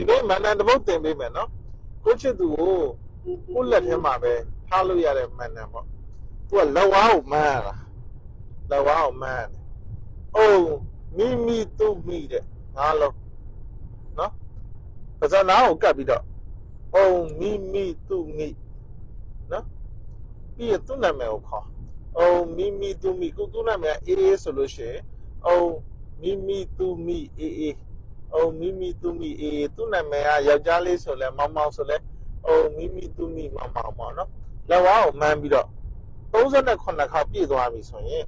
ဒီနေ့မန္တန်တစ်ပုတ်တင်ပေးမယ်နော်ကိုချစ်သူကိုကိုလက်ထဲမှာပဲထားလို့ရတဲ့မန္တန်ပေါ့သူကလက်ဝါးကိုမန်းရတာလက်ဝါးကိုမန်းရတယ်အိုးမိမိသူ့မိတဲ့ငါလုံးနော်ပါဇာနာကိုကတ်ပြီးတော့အိုးမိမိသူ့မိနော်ပြီးရသူ့နာမည်ကိုခေါ်အိုးမိမိသူ့မိကိုသူ့နာမည်အေးအေးဆိုလို့ရှိရင်အိုးမိမိသူ့မိအေးအေး အိုမိမိသူမိအေးသူ့နာမည်ကယောက်ျားလေးဆိုလဲမောင်မောင်ဆိုလဲအိုမိမိသူမိမောင်မောင်ပေါ့နော်လက်ဝါးကိုမှန်းပြီးတော့38ခါပြည့်သွားပြီဆိုရင်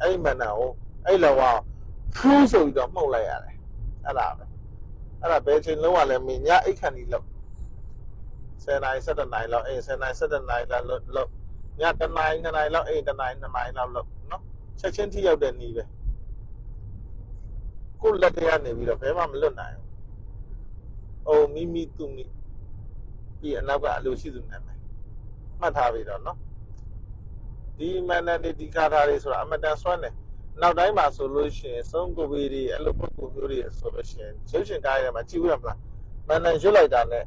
အဲ့ဒီမန်နာကိုအဲ့လက်ဝါးဖူးဆိုပြီးတော့မှုတ်လိုက်ရတယ်အဲ့ဒါပဲအဲ့ဒါဘယ်ချိန်လုံးဝလဲမင်းညအိတ်ခဏကြီးလောက်10နိုင်17နိုင်လောက်အေး10နိုင်17နိုင်လောက်လောက်ညတနိုင်2နိုင်လောက်အေးတနိုင်2နိုင်လောက်လောက်နော်ချက်ချင်းထိရောက်တဲ့နီးပဲ ကိုယ့်လက်ထဲကနေပြီးတော့ဘယ်မှမလွတ်နိုင်ဘူး။အိုမိမိသူမိပြီးအနောက်ကအလိုရှိသူနာမည်မှတ်ထားပြီတော့နော်။ဒီမန်နတီဒီကာထာတွေဆိုတာအမတန်ဆွမ်းတယ်။နောက်တိုင်းမှာဆိုလို့ရှိရင်သုံးကိုပေတွေအဲ့လိုပုံကိုမျိုးတွေဆိုလို့ရှိရင်ရုပ်ရှင်ကားရဲမှာကြည့်ရမလား။မန်နရွတ်လိုက်တာနဲ့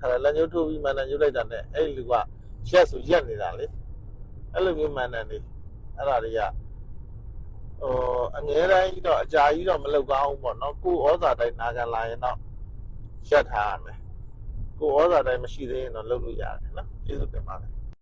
ခါလက်ညှိုးထိုးပြီးမန်နရွတ်လိုက်တာနဲ့အဲ့လူကရက်ဆိုရက်နေတာလေ။အဲ့လိုမျိုးမန်နတွေအဲ့ဒါတွေက ဟိုအငြင်းတိုင်းကြီးတော့အကြာကြီးတော့မလောက်ကောင်းဘူးပေါ့နော်ကိုဩဇာတိုင်းနာခံလာရင်တော့ရက်ထားရမယ်ကိုဩဇာတိုင်းမရှိသေးရင်တော့လုပ်လို့ရတယ်နော်ကျေးဇူးတင်ပါတယ်